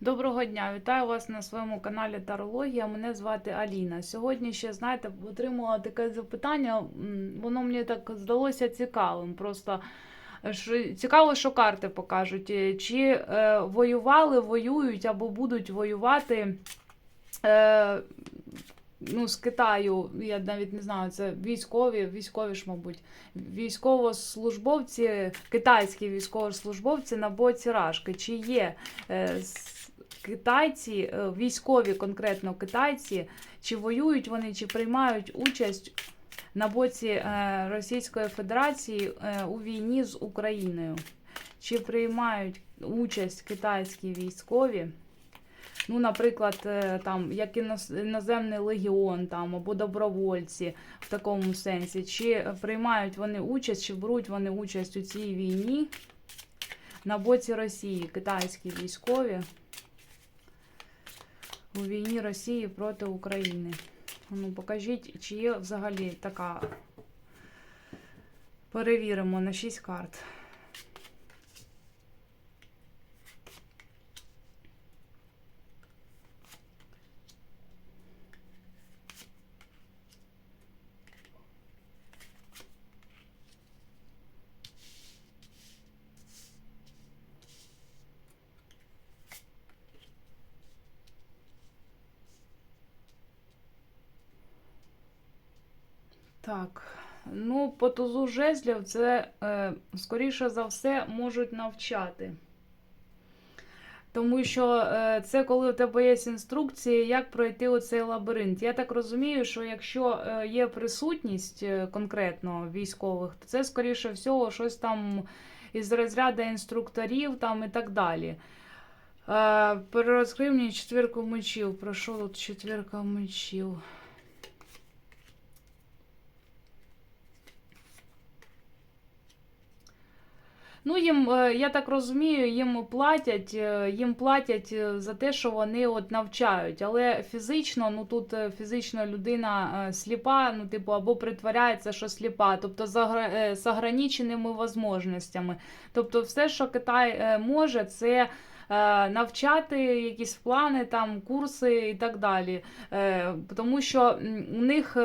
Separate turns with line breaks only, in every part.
Доброго дня, вітаю вас на своєму каналі Тарологія. Мене звати Аліна. Сьогодні ще, знаєте, отримала таке запитання, воно мені так здалося цікавим. Просто що, цікаво, що карти покажуть. Е, Чи е, воювали, воюють або будуть воювати е, ну, з Китаю, я навіть не знаю, це військові, військові ж, мабуть, військовослужбовці, китайські військовослужбовці на боці Рашки. Чи є е, китайці, е, військові конкретно китайці, чи воюють вони, чи приймають участь на боці е, Російської Федерації е, у війні з Україною? Чи приймають участь китайські військові? Ну, наприклад, там як іноземний легіон там або добровольці в такому сенсі, чи приймають вони участь, чи беруть вони участь у цій війні на боці Росії, китайські військові у війні Росії проти України. Ну, покажіть, чи є взагалі така. Перевіримо на 6 карт. Так, ну, по тузу жезлів це, е, скоріше за все, можуть навчати. Тому що е, це коли у тебе є інструкції, як пройти оцей лабіринт. Я так розумію, що якщо е, є присутність е, конкретно військових, то це, скоріше всього, щось там із розряду інструкторів там і так далі. Е, перерозкрив мені четвірку мечів. Про що тут четвірка мечів? Ну, їм, е, я так розумію, їм платять, е, їм платять е, за те, що вони от навчають. Але фізично, ну тут фізично людина сліпа, ну, типу, або притворяється, що сліпа, тобто з ограниченими можливостями. Тобто, все, що Китай може, це. Навчати якісь плани, там курси і так далі. Тому що у них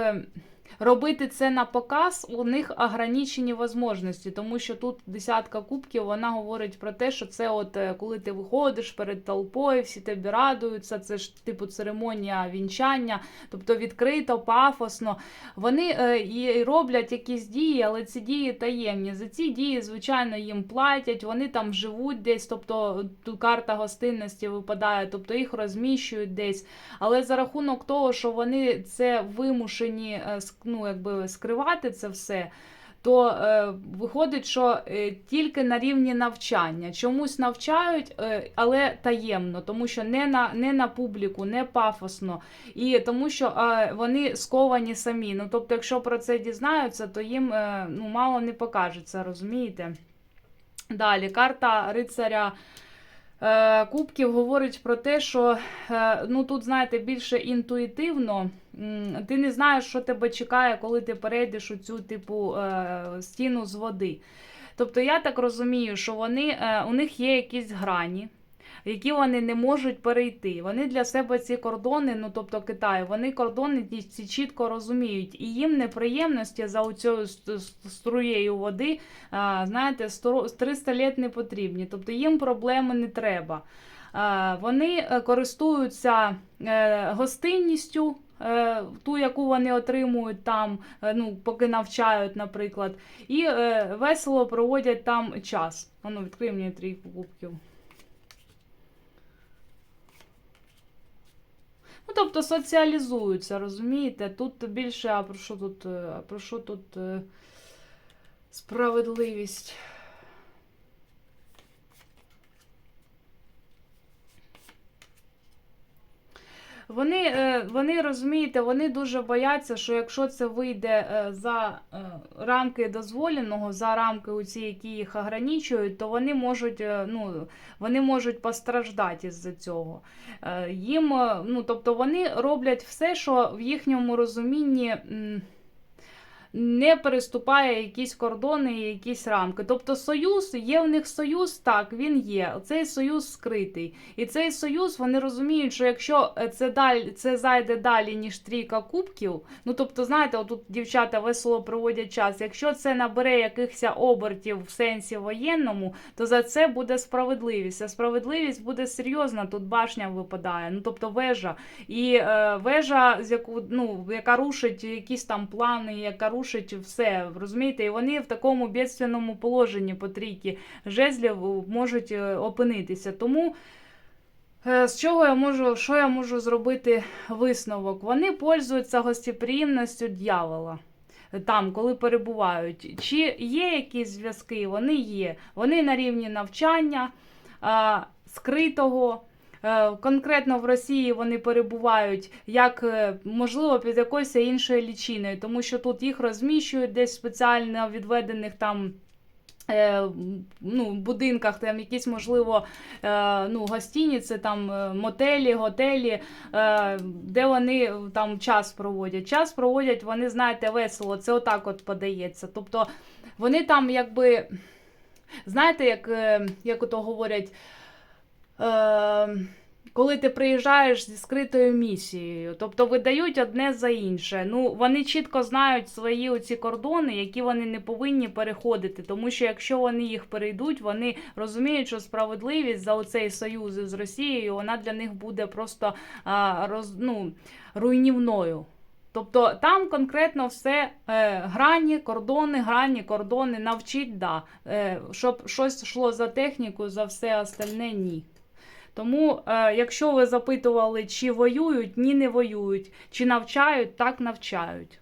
робити це на показ, у них ограничені можливості, тому що тут десятка кубків, вона говорить про те, що це от е, коли ти виходиш перед толпою, всі тобі радуються, це ж типу церемонія вінчання, тобто відкрито, пафосно. Вони е, роблять якісь дії, але ці дії таємні. За ці дії, звичайно, їм платять, вони там живуть десь, тобто тут карта гостинності випадає, тобто їх розміщують десь. Але за рахунок того, що вони це вимушені е, ну, якби скривати це все. То е, виходить, що е, тільки на рівні навчання. Чомусь навчають, е, але таємно, тому що не на, не на публіку, не пафосно. І тому що е, вони сковані самі. Ну, тобто, якщо про це дізнаються, то їм е, ну, мало не покажеться, розумієте? Далі, карта рицаря Кубків говорить про те, що е, ну, тут, знаєте, більше інтуїтивно. Ти не знаєш, що тебе чекає, коли ти перейдеш у цю типу е, стіну з води. Тобто, я так розумію, що вони, е, у них є якісь грані. Які вони не можуть перейти. Вони для себе ці кордони, ну тобто Китай, вони кордони ці чітко розуміють, і їм неприємності за оцю струєю води знаєте, 100 300 літ не потрібні, тобто їм проблеми не треба. Вони е, користуються е, гостинністю, е, ту, яку вони отримують там, ну, поки навчають, наприклад, і весело проводять там час. Ану, відкрий мені трійку кубків. Ну, тобто соціалізуються, розумієте? Тут більше, а про що тут, е, про що тут е, справедливість? Вони, е, вони розумієте, вони дуже бояться, що якщо це вийде е, за е, рамки дозволеного, за рамки у ці, які їх ограничують, то вони можуть, ну, вони можуть постраждати із-за цього. Їм, ну, тобто вони роблять все, що в їхньому розумінні. Не переступає якісь кордони якісь рамки. Тобто союз, є в них союз, так, він є. Цей союз скритий. І цей союз вони розуміють, що якщо це далі, це зайде далі, ніж трійка кубків, ну тобто, знаєте, отут дівчата весело проводять час. Якщо це набере якихось обертів в сенсі воєнному, то за це буде справедливість. А справедливість буде серйозна. Тут башня випадає, ну тобто вежа. І е, вежа, з яку ну яка рушить якісь там плани, яка рушить все. Розумієте, і вони в такому бідственному положенні по трійки жезлів можуть е, опинитися. Тому. Е, З чого я можу, що я можу зробити висновок? Вони пользуються гостеприємністю дьявола там, коли перебувають. Чи є якісь зв'язки? Вони є. Вони на рівні навчання скритого. Е, Конкретно в Росії вони перебувають як е, можливо під якоюсь іншою лічиною, тому що тут їх розміщують десь спеціально відведених там. е, Ну, будинках там якісь, можливо, ну, гостиниці, там мотелі, готелі, де вони там час проводять. Час проводять, вони, знаєте, весело. Це отак от подається. Тобто вони там якби, знаєте, як, як ото говорять. Е, коли ти приїжджаєш зі скритою місією, тобто видають одне за інше. Ну вони чітко знають свої оці кордони, які вони не повинні переходити. Тому що якщо вони їх перейдуть, вони розуміють, що справедливість за оцей союз з Росією вона для них буде просто а, роз, ну, руйнівною. Тобто там конкретно все е, грані, кордони, грані, кордони, навчить, да. Е, щоб щось йшло за техніку, за все остальне ні. Тому, е, якщо ви запитували, чи воюють, ні, не воюють, чи навчають, так навчають.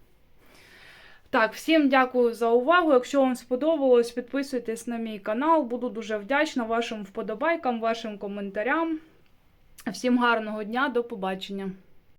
Так, всім дякую за увагу. Якщо вам сподобалось, підписуйтесь на мій канал. Буду дуже вдячна вашим вподобайкам, вашим коментарям. Всім гарного дня, до побачення!